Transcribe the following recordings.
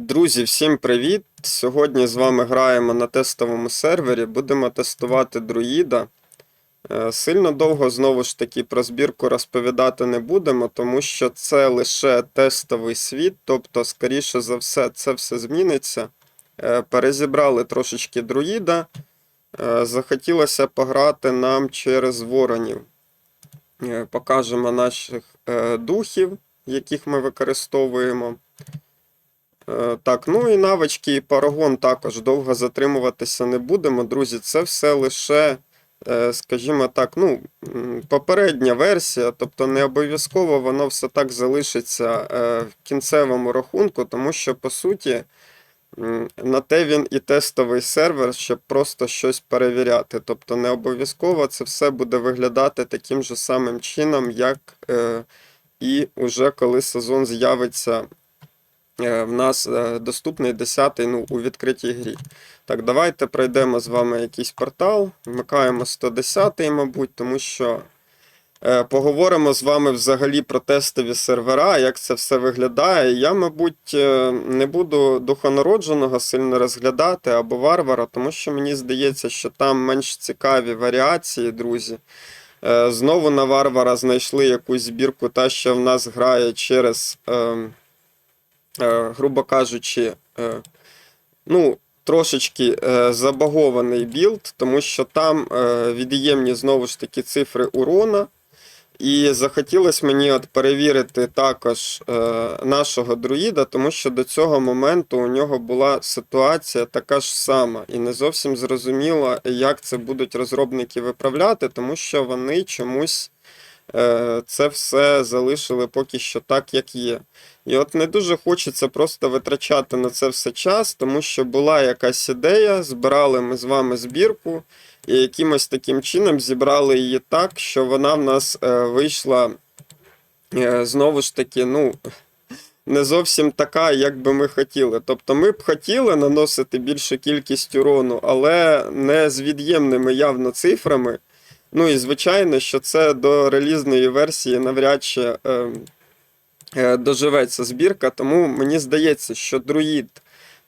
Друзі, всім привіт! Сьогодні з вами граємо на тестовому сервері. Будемо тестувати друїда. Е, Сильно довго знову ж таки про збірку розповідати не будемо, тому що це лише тестовий світ, тобто, скоріше за все, це все зміниться. Е, Перезібрали трошечки друїда. Е, Захотілося пограти нам через воронів. Покажемо наших духів, яких ми використовуємо. Е, Так, ну і навички, і парагон також довго затримуватися не будемо, друзі. Це все лише, е, скажімо так, ну, попередня версія, тобто не обов'язково воно все так залишиться е, в кінцевому рахунку, тому що, по суті, на те він і тестовий сервер, щоб просто щось перевіряти. Тобто не обов'язково це все буде виглядати таким же самим чином, як е, і уже коли сезон з'явиться в нас е, доступний 10-й ну, у відкритій грі. Так, давайте пройдемо з вами якийсь портал. Вмикаємо 110-й, мабуть, тому що е, поговоримо з вами взагалі про тестові сервера, як це все виглядає. Я, мабуть, е, не буду духонародженого сильно розглядати або варвара, тому що мені здається, що там менш цікаві варіації, друзі. Е, Знову на варвара знайшли якусь збірку, та що в нас грає через. Е, грубо кажучи, е, ну, трошечки е, забагований білд, тому що там від'ємні знову ж таки цифри урона. І захотілося мені от перевірити також е, нашого друїда, тому що до цього моменту у нього була ситуація така ж сама, і не зовсім зрозуміло, як це будуть розробники виправляти, тому що вони чомусь е, це все залишили поки що так, як є. І от не дуже хочеться просто витрачати на це все час, тому що була якась ідея, збирали ми з вами збірку, і якимось таким чином зібрали її так, що вона в нас е, вийшла е, знову ж таки, ну. Не зовсім така, як би ми хотіли. Тобто ми б хотіли наносити більшу кількість урону, але не з від'ємними явно цифрами. Ну і звичайно, що це до релізної версії навряд чи е, е, доживеться збірка, тому мені здається, що друїд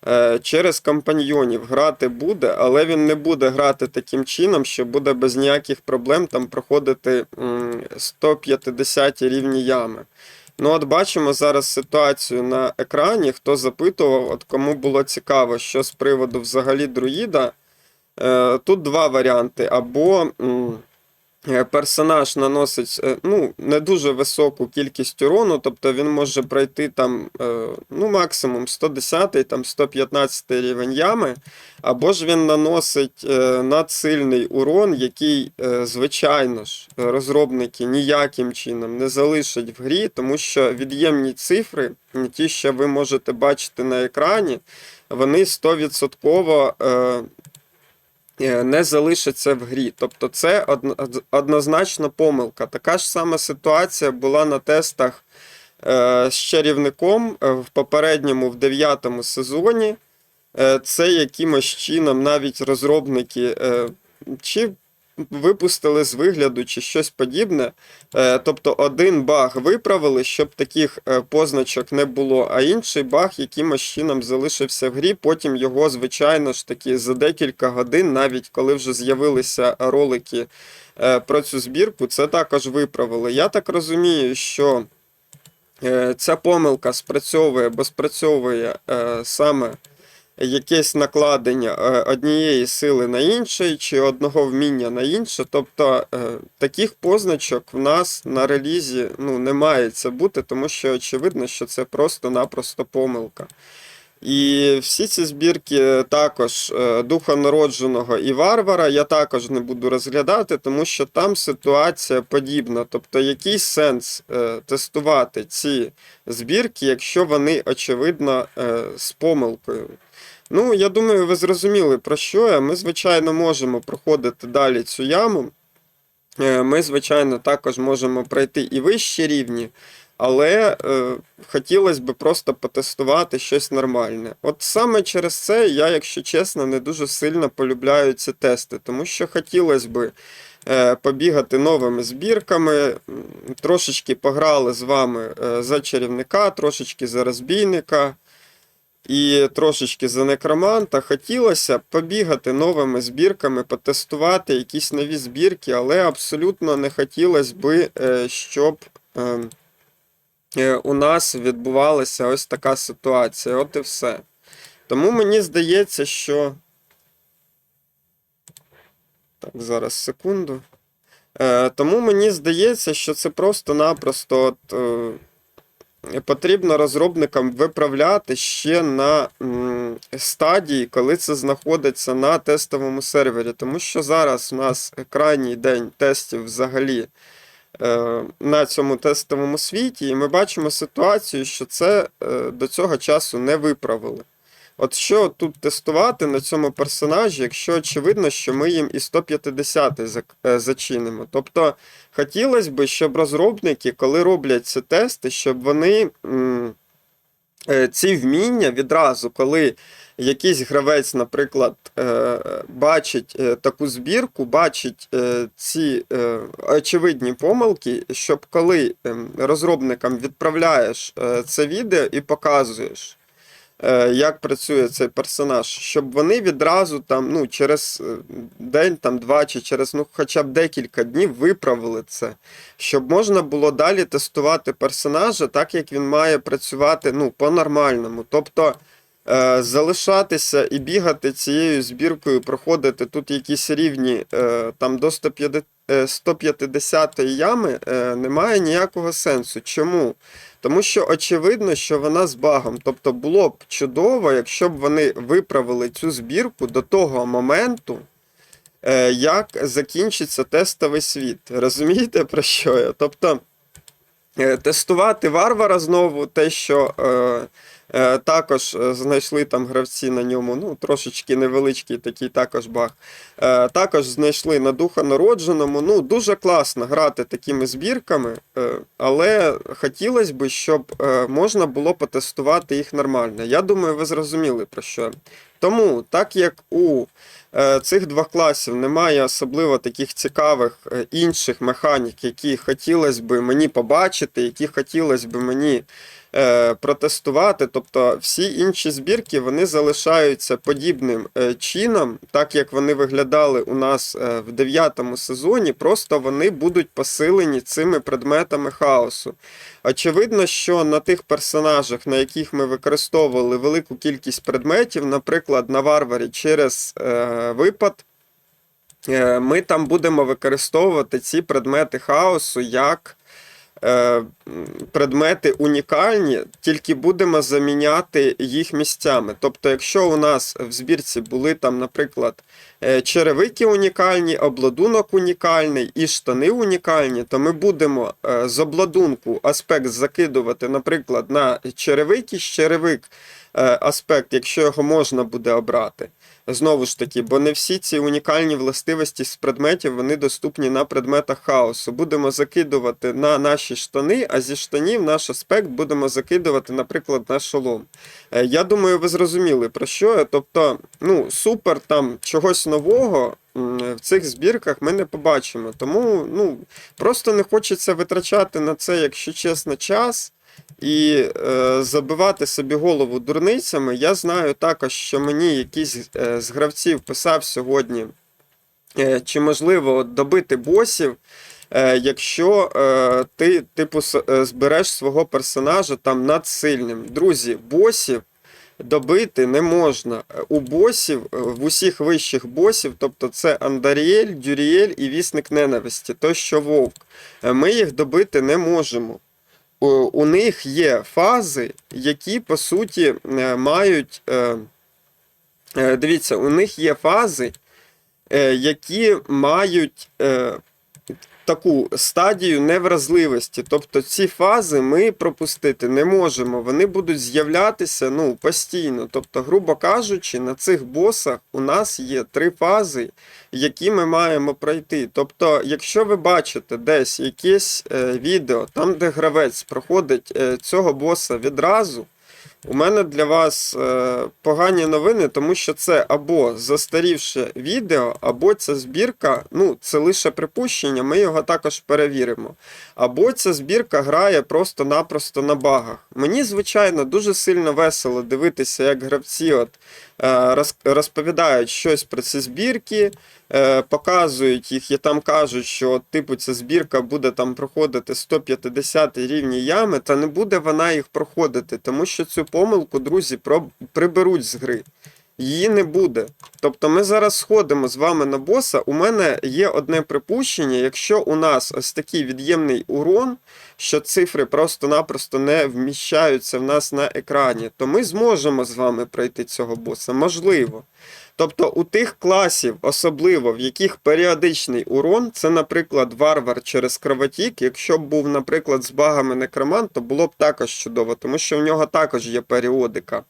е, через компаньйонів грати буде, але він не буде грати таким чином, що буде без ніяких проблем там проходити м, 150 рівні ями. Ну, от бачимо зараз ситуацію на екрані. Хто запитував, от кому було цікаво, що з приводу взагалі друїда. Е, тут два варіанти. Або е, персонаж наносить е, ну, не дуже високу кількість урону, тобто він може пройти там е, ну, максимум 110 там 115 рівень ями, або ж він наносить е, надсильний урон, який, е, звичайно ж, розробники ніяким чином не залишать в грі, тому що від'ємні цифри, ті, що ви можете бачити на екрані, вони 100% е, е, не залишаться в грі. Тобто це одно- однозначно помилка. Така ж сама ситуація була на тестах е, з чарівником е, в попередньому, в дев'ятому сезоні. Е, Це якимось чином навіть розробники е, чи випустили з вигляду, чи щось подібне. Е, Тобто один баг виправили, щоб таких е, позначок не було, а інший баг якимось чином залишився в грі. Потім його, звичайно ж таки, за декілька годин, навіть коли вже з'явилися ролики е, про цю збірку, це також виправили. Я так розумію, що ця помилка спрацьовує, бо спрацьовує саме якесь накладення е, однієї сили на інший, чи одного вміння на інше. Тобто е, таких позначок в нас на релізі ну, не має це бути, тому що очевидно, що це просто-напросто помилка. І всі ці збірки також е, духа народженого і варвара я також не буду розглядати, тому що там ситуація подібна. Тобто, який сенс тестувати ці збірки, якщо вони очевидно з помилкою. Ну, я думаю, ви зрозуміли про що я. Ми, звичайно, можемо проходити далі цю яму. Е, Ми, звичайно, також можемо пройти і вищі рівні, але е, хотілося б просто потестувати щось нормальне. От саме через це я, якщо чесно, не дуже сильно полюбляю ці тести, тому що хотілося б е, побігати новими збірками, трошечки пограли з вами е, за чарівника, трошечки за розбійника. І трошечки за некроманта. Хотілося побігати новими збірками, потестувати якісь нові збірки, але абсолютно не хотілося би, е, щоб е, е, у нас відбувалася ось така ситуація. От і все. Тому мені здається, що. Так, зараз секунду. Е, тому мені здається, що це просто-напросто от, потрібно розробникам виправляти ще на стадії, коли це знаходиться на тестовому сервері. Тому що зараз у нас крайній день тестів взагалі е, на цьому тестовому світі, і ми бачимо ситуацію, що це е, до цього часу не виправили. От що тут тестувати на цьому персонажі, якщо очевидно, що ми їм і 150 е, зачинимо. Тобто хотілося б, щоб розробники, коли роблять ці тести, щоб вони е, ці вміння відразу, коли якийсь гравець, наприклад, е, бачить таку збірку, бачить ці очевидні помилки, щоб коли ем, розробникам відправляєш це відео і показуєш як працює цей персонаж, щоб вони відразу там, ну, через е, день, там, два чи через ну, хоча б декілька днів виправили це, щоб можна було далі тестувати персонажа так, як він має працювати ну, по-нормальному. Тобто е, залишатися і бігати цією збіркою, проходити тут якісь рівні е, там до 150 е, 150 ями е, немає ніякого сенсу. Чому? Тому що очевидно, що вона з багом. Тобто було б чудово, якщо б вони виправили цю збірку до того моменту, е, як закінчиться тестовий світ. Розумієте про що я? Тобто е, тестувати варвара знову, те, що е, також е, знайшли там гравці на ньому, ну, трошечки невеличкий такий також баг. Е, також знайшли на духа народженому. Ну, дуже класно грати такими збірками, е, але хотілося б, щоб е, можна було потестувати їх нормально. Я думаю, ви зрозуміли про що. Тому, так як у е, цих двох класів немає особливо таких цікавих е, інших механік, які хотілося б мені побачити, які хотілося б мені е, протестувати. Тобто всі інші збірки вони залишаються подібним е, чином, так як вони виглядали у нас е, в дев'ятому сезоні, просто вони будуть посилені цими предметами хаосу. Очевидно, що на тих персонажах, на яких ми використовували велику кількість предметів, наприклад, на варварі через е, випад, е, ми там будемо використовувати ці предмети хаосу як е, предмети унікальні, тільки будемо заміняти їх місцями. Тобто, якщо у нас в збірці були там, наприклад, е, черевики унікальні, обладунок унікальний і штани унікальні, то ми будемо е, з обладунку аспект закидувати, наприклад, на черевики, з черевик е, аспект, якщо його можна буде обрати. Знову ж таки, бо не всі ці унікальні властивості з предметів вони доступні на предметах хаосу. Будемо закидувати на наші штани, а зі штанів наш аспект будемо закидувати, наприклад, на шолом. Е, Я думаю, ви зрозуміли про що я. Тобто, ну, супер там чогось нового в цих збірках ми не побачимо. Тому ну, просто не хочеться витрачати на це, якщо чесно, час. І е, забивати собі голову дурницями. Я знаю також, що мені якийсь е, з гравців писав сьогодні, е, чи можливо добити босів, е, якщо е, ти, типу, е, збереш свого персонажа там надсильним. Друзі, босів добити не можна. У босів, в усіх вищих босів, тобто це Андаріель, Дюріель і Вісник Ненависті, то що вовк, е, ми їх добити не можемо у, них є фази, які по суті е, мають. Е, е, дивіться, у них є фази, які мають таку стадію невразливості. Тобто ці фази ми пропустити не можемо. Вони будуть з'являтися ну, постійно. Тобто, грубо кажучи, на цих босах у нас є три фази, які ми маємо пройти. Тобто, якщо ви бачите десь якесь е, відео, там, де гравець проходить е, цього боса відразу. У мене для вас е, погані новини, тому що це або застарівше відео, або ця збірка, ну, це лише припущення, ми його також перевіримо. Або ця збірка грає просто-напросто на багах. Мені, звичайно, дуже сильно весело дивитися, як гравці от, е, розповідають щось про ці збірки, показують їх і там кажуть, що типу ця збірка буде там проходити 150 рівні ями, та не буде вона їх проходити, тому що цю помилку, друзі, приберуть з гри. Її не буде. Тобто ми зараз сходимо з вами на боса. У мене є одне припущення, якщо у нас ось такий від'ємний урон, що цифри просто-напросто не вміщаються в нас на екрані, то ми зможемо з вами пройти цього боса. Можливо. Тобто у тих класів, особливо в яких періодичний урон, це, наприклад, варвар через кровотік. Якщо б був, наприклад, з багами некромант, то було б також чудово, тому що в нього також є періодика.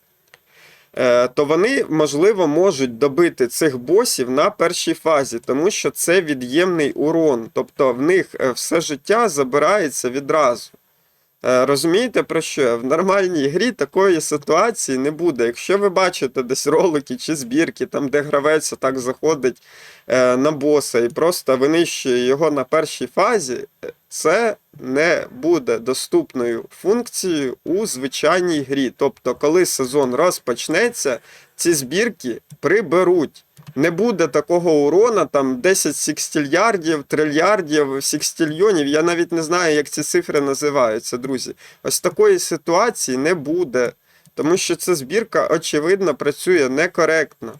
Е, То вони, можливо, можуть добити цих босів на першій фазі, тому що це від'ємний урон. Тобто в них е, все життя забирається відразу. Е, Розумієте про що? В нормальній грі такої ситуації не буде. Якщо ви бачите десь ролики чи збірки, там де гравець так заходить е, на боса і просто винищує його на першій фазі, е, це не буде доступною функцією у звичайній грі. Тобто, коли сезон розпочнеться, ці збірки приберуть. Не буде такого урона, там 10 сікстільярдів, трильярдів, сікстільйонів. Я навіть не знаю, як ці цифри називаються, друзі. Ось такої ситуації не буде. Тому що ця збірка, очевидно, працює некоректно.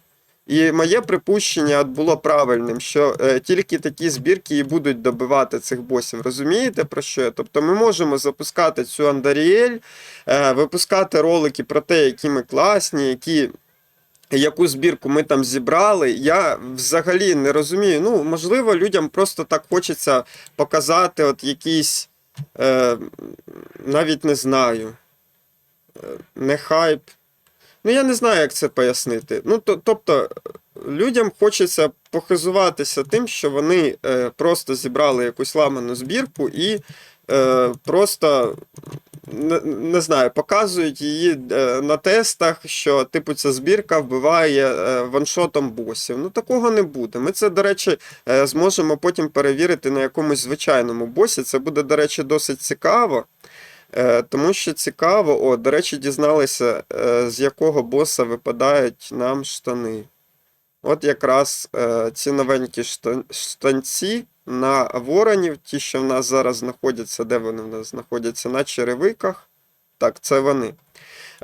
І моє припущення було правильним, що е, тільки такі збірки і будуть добивати цих босів. Розумієте про що? я? Тобто ми можемо запускати цю Андаріель, е, випускати ролики про те, які ми класні, які яку збірку ми там зібрали, я взагалі не розумію. Ну, можливо, людям просто так хочеться показати от якийсь, е, навіть не знаю, е, не хайп. Ну, я не знаю, як це пояснити. Ну, то, тобто, людям хочеться похизуватися тим, що вони е, просто зібрали якусь ламану збірку і е, просто не, не знаю, показують її е, на тестах, що типу ця збірка вбиває е, ваншотом босів. Ну такого не буде. Ми це, до речі, е, зможемо потім перевірити на якомусь звичайному босі. Це буде, до речі, досить цікаво. Тому що цікаво, о, до речі, дізналися, з якого боса випадають нам штани. От якраз ці новенькі шта- штанці на воронів, ті, що в нас зараз знаходяться, де вони в нас знаходяться? На черевиках. Так, це вони.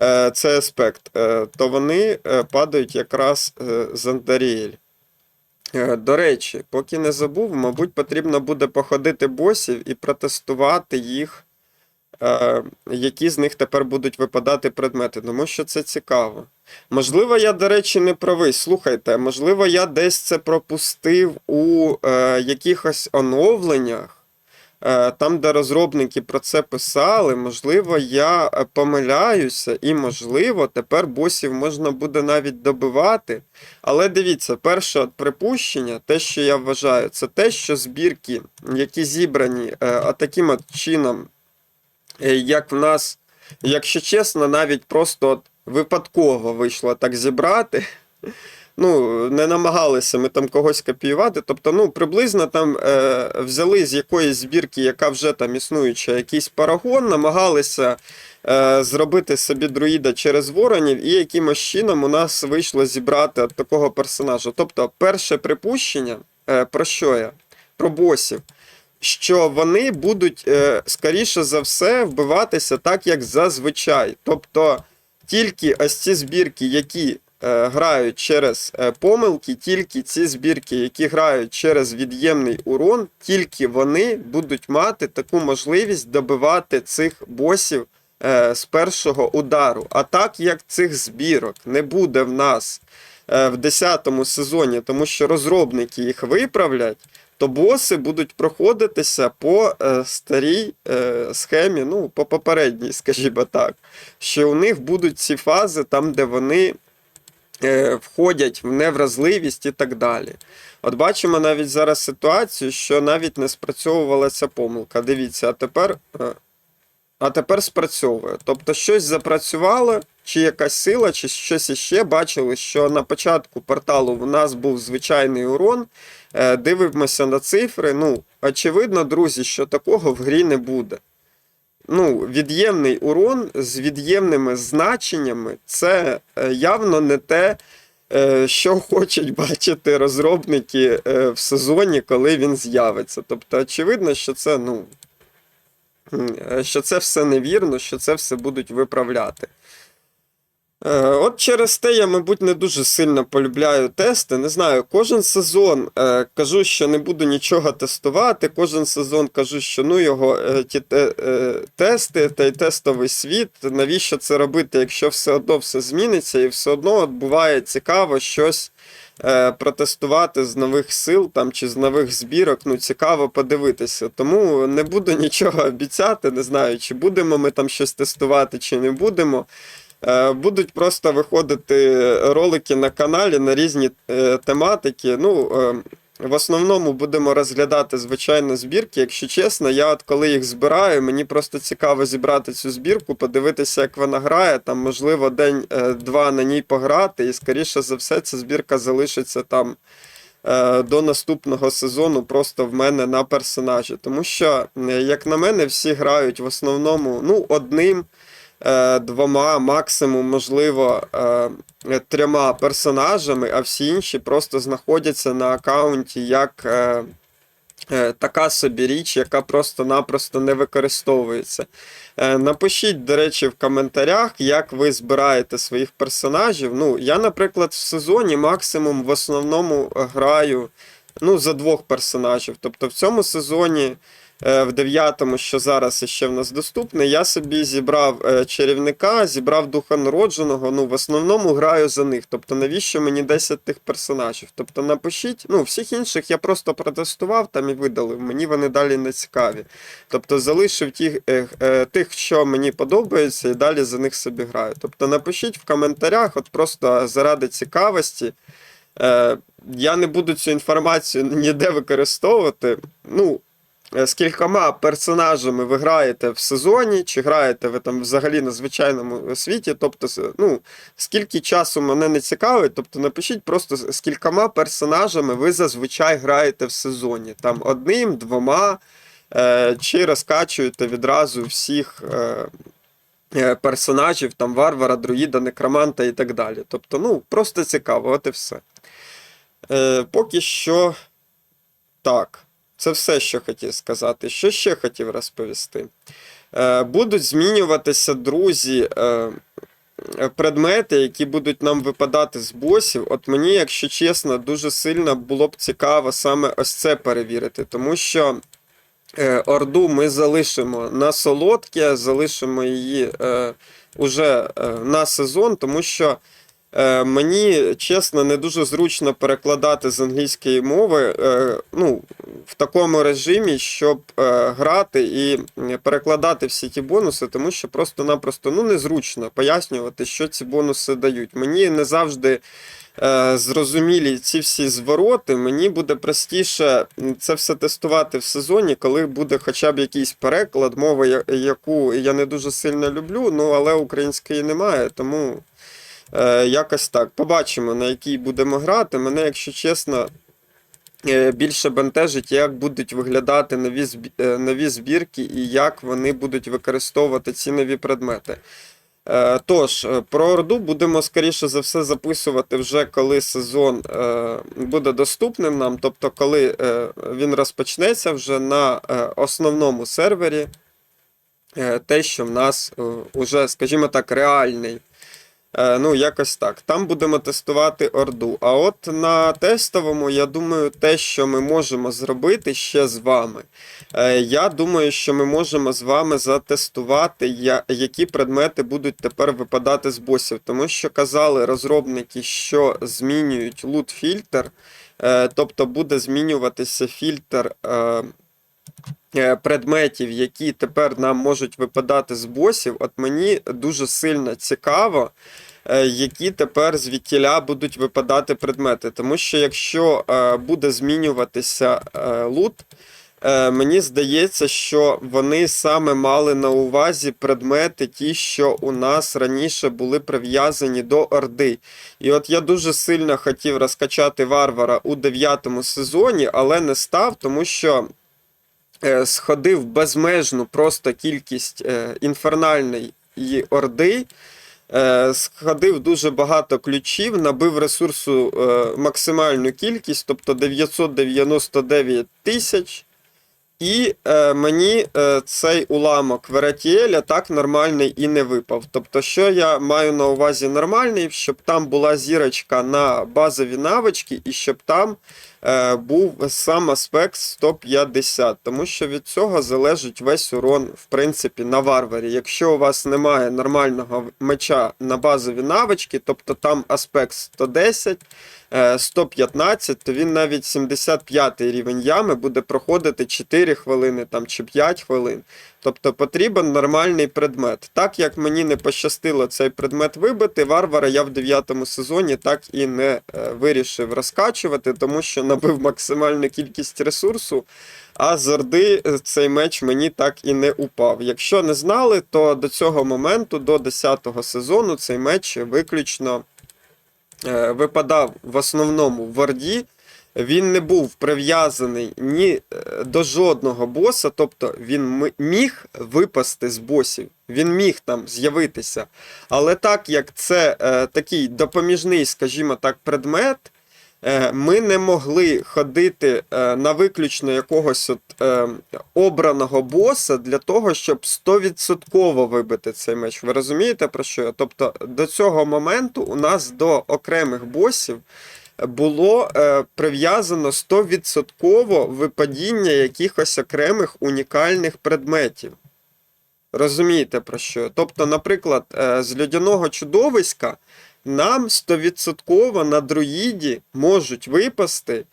Е, Це аспект. Е, То вони е, падають якраз з Андаріель. До речі, поки не забув, мабуть, потрібно буде походити босів і протестувати їх, які з них тепер будуть випадати предмети, тому що це цікаво. Можливо, я, до речі, не правий. Слухайте, можливо, я десь це пропустив у е, якихось оновленнях, е, там, де розробники про це писали. Можливо, я е, помиляюся, і, можливо, тепер босів можна буде навіть добивати. Але дивіться, перше припущення, те, що я вважаю, це те, що збірки, які зібрані е, таким от чином, е, як в нас, якщо чесно, навіть просто от випадково вийшло так зібрати. Ну, не намагалися ми там когось копіювати. Тобто, ну, приблизно там е, взяли з якоїсь збірки, яка вже там існуюча, якийсь парагон, намагалися е, зробити собі друїда через воронів, і якимось чином у нас вийшло зібрати такого персонажа. Тобто, перше припущення, е, про що я? Про босів. Що вони будуть, е, скоріше за все, вбиватися так, як зазвичай. Тобто тільки ось ці збірки, які е, грають через е, помилки, тільки ці збірки, які грають через від'ємний урон, тільки вони будуть мати таку можливість добивати цих босів е, з першого удару. А так як цих збірок не буде в нас в 10 сезоні, тому що розробники їх виправлять. То боси будуть проходитися по е, старій е, схемі, ну, по попередній, скажімо так, що у них будуть ці фази там, де вони е, входять в невразливість і так далі. От бачимо навіть зараз ситуацію, що навіть не спрацьовувала ця помилка. Дивіться, а тепер, е, а тепер спрацьовує. Тобто щось запрацювало чи якась сила, чи щось іще, бачили, що на початку порталу в нас був звичайний урон. Е, Дивимося на цифри. Ну, очевидно, друзі, що такого в грі не буде. Ну, від'ємний урон з від'ємними значеннями це е, явно не те, е, що хочуть бачити розробники в сезоні, коли він з'явиться. Тобто, очевидно, що це, ну, що це все невірно, що це все будуть виправляти. Е, От через те я, мабуть, не дуже сильно полюбляю тести. Не знаю, кожен сезон е, кажу, що не буду нічого тестувати. Кожен сезон кажу, що ну його е, ті тести та й тестовий світ. Навіщо це робити, якщо все одно все зміниться, і все одно от буває цікаво щось протестувати з нових сил там чи з нових збірок. Ну, цікаво подивитися. Тому не буду нічого обіцяти. Не знаю, чи будемо ми там щось тестувати, чи не будемо. Е, Будуть просто виходити ролики на каналі на різні е, тематики. Ну, е, в основному будемо розглядати звичайно збірки. Якщо чесно, я от коли їх збираю, мені просто цікаво зібрати цю збірку, подивитися, як вона грає. Там, можливо, день-два на ній пограти, і скоріше за все, ця збірка залишиться там до наступного сезону просто в мене на персонажі. Тому що, як на мене, всі грають в основному ну, одним двома, максимум, можливо, е, трьома персонажами, а всі інші просто знаходяться на аккаунті як е, е, така собі річ, яка просто-напросто не використовується. Е, Напишіть, до речі, в коментарях, як ви збираєте своїх персонажів. Ну, я, наприклад, в сезоні максимум в основному граю ну, за двох персонажів. Тобто в цьому сезоні, е, в дев'ятому, що зараз іще в нас доступне, я собі зібрав е, чарівника, зібрав духа народженого. Ну, в основному граю за них. Тобто, навіщо мені 10 тих персонажів? Тобто напишіть, ну, всіх інших я просто протестував там і видалив. Мені вони далі не цікаві. Тобто залишив ті, е, е, тих, що мені подобається, і далі за них собі граю. Тобто напишіть в коментарях, от просто заради цікавості. Е, я не буду цю інформацію ніде використовувати. Ну, е, з кількома персонажами ви граєте в сезоні, чи граєте ви там взагалі на звичайному світі. Тобто, ну, скільки часу мене не цікавить, тобто напишіть просто з з кількома персонажами ви зазвичай граєте в сезоні. Там одним, двома, е, чи розкачуєте відразу всіх. Е, е, Персонажів, там варвара, друїда, некроманта і так далі. Тобто, ну, просто цікаво, от і все. Е, поки що так. Це все, що хотів сказати. Що ще хотів розповісти? Е, будуть змінюватися, друзі, е, предмети, які будуть нам випадати з босів. От мені, якщо чесно, дуже сильно було б цікаво саме ось це перевірити, тому що. Е, Орду ми залишимо на солодке, залишимо її е, уже е, на сезон, тому що мені, чесно, не дуже зручно перекладати з англійської мови е, ну, в такому режимі, щоб е, грати і перекладати всі ті бонуси, тому що просто-напросто ну, незручно пояснювати, що ці бонуси дають. Мені не завжди е, зрозумілі ці всі звороти, мені буде простіше це все тестувати в сезоні, коли буде хоча б якийсь переклад, мови, яку я не дуже сильно люблю, ну але української немає, тому е, якось так. Побачимо, на якій будемо грати. Мене, якщо чесно. е, Більше бентежить, як будуть виглядати нові, е, нові збірки і як вони будуть використовувати ці нові предмети. Е, Тож, е, про Орду будемо, скоріше за все, записувати вже коли сезон е, буде доступним нам, тобто коли е, він розпочнеться вже на е, основному сервері, е, те, що в нас е, уже, скажімо так, реальний. Е, Ну, якось так. Там будемо тестувати Орду. А от на тестовому, я думаю, те, що ми можемо зробити ще з вами. Е, Я думаю, що ми можемо з вами затестувати, які предмети будуть тепер випадати з босів. Тому що казали розробники, що змінюють лут-фільтр, е, тобто буде змінюватися фільтр. Е, Предметів, які тепер нам можуть випадати з босів, от мені дуже сильно цікаво, е, які тепер звідтіля будуть випадати предмети. Тому що якщо е, буде змінюватися лут, мені здається, що вони саме мали на увазі предмети, ті, що у нас раніше були прив'язані до Орди. І от я дуже сильно хотів розкачати варвара у дев'ятому сезоні, але не став, тому що сходив безмежну просто кількість е, інфернальної орди. Е, Сходив дуже багато ключів, набив ресурсу е, максимальну кількість, тобто 999 тисяч. І е, мені е, цей уламок Вератіеля так нормальний і не випав. Тобто, що я маю на увазі нормальний, щоб там була зірочка на базові навички, і щоб там е, був сам аспект 150, тому що від цього залежить весь урон, в принципі, на варварі. Якщо у вас немає нормального меча на базові навички, тобто там аспект 110, е, 115, то він навіть 75 рівень ями буде проходити 4 хвилини там, чи 5 хвилин. Тобто потрібен нормальний предмет. Так як мені не пощастило цей предмет вибити, варвара я в 9 сезоні так і не е, вирішив розкачувати, тому що набив максимальну кількість ресурсу, а з Орди е, цей меч мені так і не упав. Якщо не знали, то до цього моменту, до 10 сезону, цей меч виключно е, випадав в основному в Орді. Він не був прив'язаний ні е, до жодного боса, тобто він міг випасти з босів, він міг там з'явитися. Але так як це е, такий допоміжний, скажімо так, предмет, е, ми не могли ходити е, на виключно якогось от, е, обраного боса для того, щоб 100% вибити цей меч. Ви розумієте про що? я? Тобто до цього моменту у нас до окремих босів було е, прив'язано 100% випадіння якихось окремих унікальних предметів. Розумієте про що? Тобто, наприклад, е, з льодяного чудовиська нам 100% на друїді можуть випасти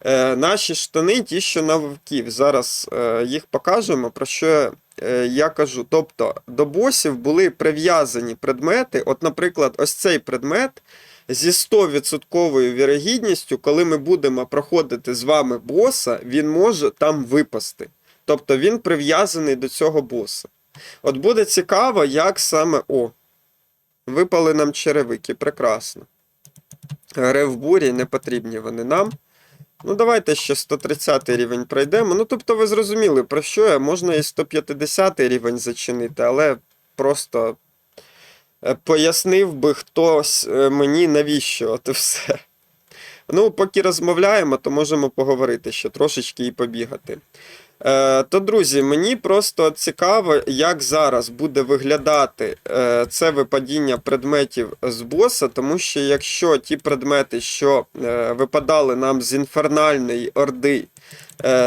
е, наші штани, ті, що на вовків. Зараз е, їх покажемо, про що е, я кажу. Тобто, до босів були прив'язані предмети. От, наприклад, ось цей предмет зі 100% вірогідністю, коли ми будемо проходити з вами боса, він може там випасти. Тобто він прив'язаний до цього боса. От буде цікаво, як саме. О, випали нам черевики, прекрасно. Ревбурі не потрібні вони нам. Ну, давайте ще 130 рівень пройдемо. Ну, тобто, ви зрозуміли, про що я. Можна і 150 рівень зачинити, але просто е, пояснив би хтось е, мені навіщо, от все. Ну, поки розмовляємо, то можемо поговорити ще трошечки і побігати. Е, то, друзі, мені просто цікаво, як зараз буде виглядати е, це випадіння предметів з боса, тому що якщо ті предмети, що е, випадали нам з інфернальної орди,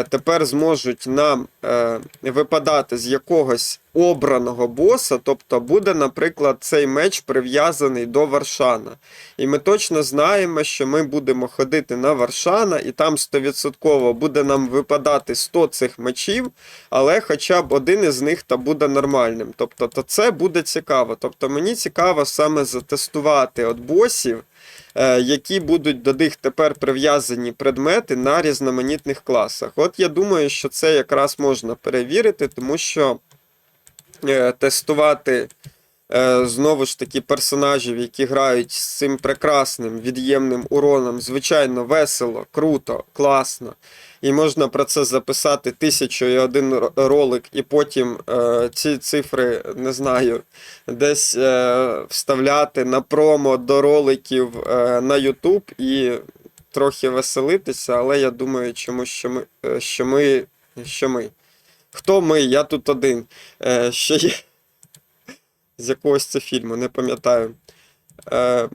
тепер зможуть нам е, випадати з якогось обраного боса, тобто буде, наприклад, цей меч прив'язаний до Варшана. І ми точно знаємо, що ми будемо ходити на Варшана, і там 100% буде нам випадати 100 цих мечів, але хоча б один із них та буде нормальним. Тобто, то це буде цікаво. Тобто мені цікаво саме затестувати от босів, е, які будуть до них тепер прив'язані предмети на різноманітних класах. От я думаю, що це якраз можна перевірити, тому що е, тестувати е, знову ж таки персонажів, які грають з цим прекрасним від'ємним уроном, звичайно, весело, круто, класно. І можна про це записати тисячу і один ролик, і потім е, ці цифри, не знаю, десь е, вставляти на промо до роликів е, на YouTube і трохи веселитися, але я думаю, чому що ми, е, що ми, що ми. Хто ми? Я тут один. Е, ще є. З якогось це фільму, не пам'ятаю. Е,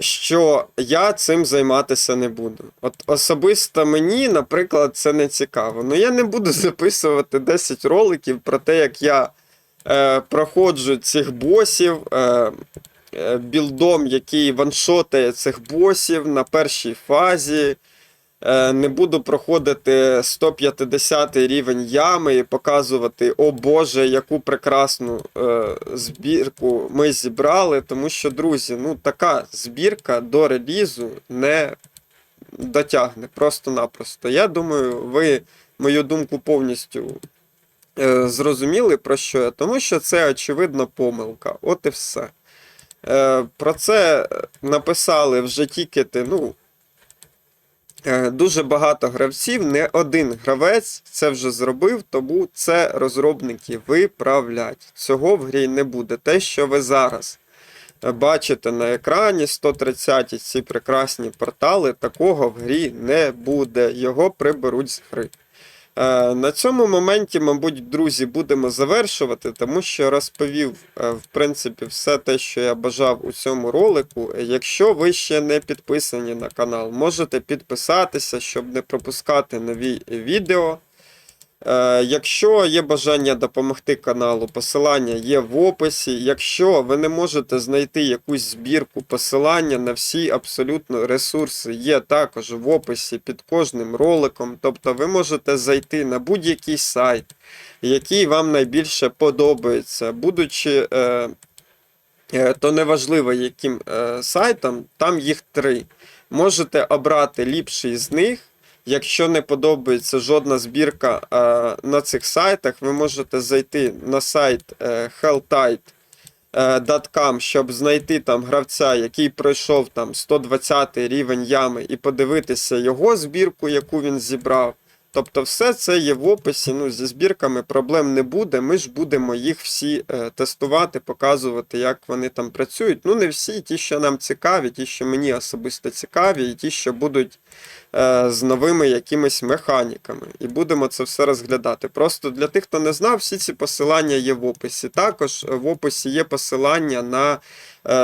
що я цим займатися не буду. От особисто мені, наприклад, це не цікаво. Ну я не буду записувати 10 роликів про те, як я е, проходжу цих босів. Е, е, Білдом, який ваншотає цих босів на першій фазі. Е, Не буду проходити 150 рівень ями і показувати, о Боже, яку прекрасну е, збірку ми зібрали. Тому що, друзі, ну така збірка до релізу не дотягне просто-напросто. Я думаю, ви мою думку повністю е, зрозуміли про що я, тому що це очевидна помилка. От і все. Про це написали вже тільки ну, е, дуже багато гравців, не один гравець це вже зробив, тому це розробники виправлять. Цього в грі не буде. Те, що ви зараз е, бачите на екрані 130 ці прекрасні портали, такого в грі не буде. Його приберуть з гри. Е, На цьому моменті, мабуть, друзі, будемо завершувати, тому що розповів, е, в принципі, все те, що я бажав у цьому ролику. Якщо ви ще не підписані на канал, можете підписатися, щоб не пропускати нові відео. Е, Якщо є бажання допомогти каналу, посилання є в описі. Якщо ви не можете знайти якусь збірку, посилання на всі абсолютно ресурси є також в описі під кожним роликом. Тобто ви можете зайти на будь-який сайт, який вам найбільше подобається, будучи. Е, е, то неважливо, яким сайтом, там їх три. Можете обрати ліпший з них. Якщо не подобається жодна збірка е, на цих сайтах, ви можете зайти на сайт е, helltide.com, щоб знайти там гравця, який пройшов там 120 рівень ями, і подивитися його збірку, яку він зібрав. Тобто, все це є в описі. Ну, зі збірками проблем не буде. Ми ж будемо їх всі е, тестувати, показувати, як вони там працюють. Ну, не всі, ті, що нам цікаві, ті, що мені особисто цікаві, і ті, що будуть е, з новими якимись механіками. І будемо це все розглядати. Просто для тих, хто не знав, всі ці посилання є в описі. Також в описі є посилання на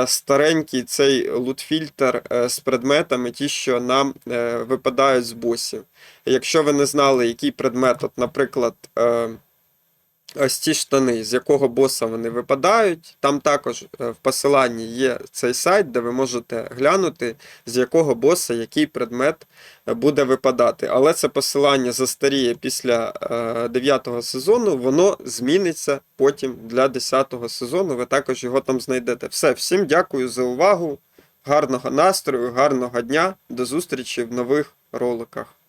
старенький цей лутфільтр е, з предметами, ті, що нам е, випадають з босів. Якщо ви не знали, який предмет, от, наприклад, е, ось ці штани, з якого боса вони випадають, там також е, в посиланні є цей сайт, де ви можете глянути, з якого боса який предмет е, буде випадати. Але це посилання застаріє після е, 9 сезону, воно зміниться потім для 10 сезону. Ви також його там знайдете. Все, всім дякую за увагу. Гарного настрою, гарного дня. До зустрічі в нових роликах.